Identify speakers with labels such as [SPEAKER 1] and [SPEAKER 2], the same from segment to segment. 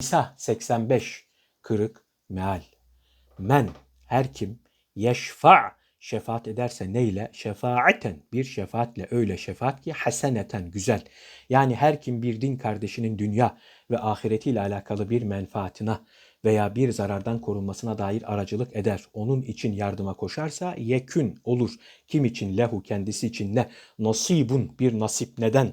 [SPEAKER 1] Nisa 85 kırık meal. Men her kim yeşfa şefaat ederse neyle? Şefaaten bir şefaatle öyle şefaat ki haseneten güzel. Yani her kim bir din kardeşinin dünya ve ahiretiyle alakalı bir menfaatına veya bir zarardan korunmasına dair aracılık eder. Onun için yardıma koşarsa yekün olur. Kim için lehu kendisi için ne? Nasibun bir nasip neden?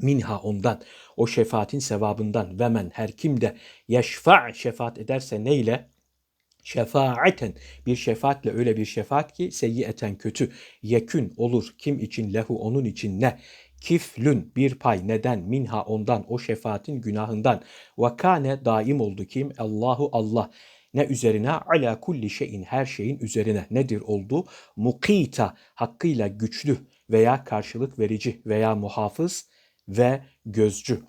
[SPEAKER 1] Minha ondan o şefaatin sevabından. Ve men her kim de yeşfa şefaat ederse neyle? Şefaaten bir şefaatle. Öyle bir şefaat ki seyyiyeten kötü. Yekün olur kim için lehu onun için ne? Kiflün bir pay. Neden? Minha ondan o şefaatin günahından. Ve kane daim oldu kim? Allahu Allah. Ne üzerine? Ala kulli şeyin her şeyin üzerine. Nedir oldu? Mukita hakkıyla güçlü veya karşılık verici veya muhafız ve gözcü.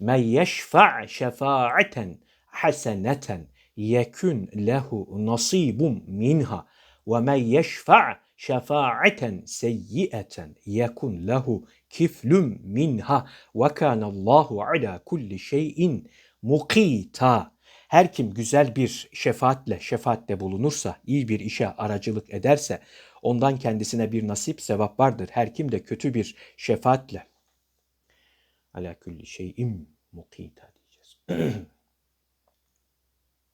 [SPEAKER 1] Men yeşfa' şefaaten haseneten yekun lehu nasibum minha ve men yeşfa' şefaaten seyyieten yekun lehu kiflum minha ve kanallahu ala kulli şeyin mukita. Her kim güzel bir şefaatle, şefaatte bulunursa, iyi bir işe aracılık ederse, ondan kendisine bir nasip, sevap vardır. Her kim de kötü bir şefaatle, ala kulli şeyin mukita diyeceğiz.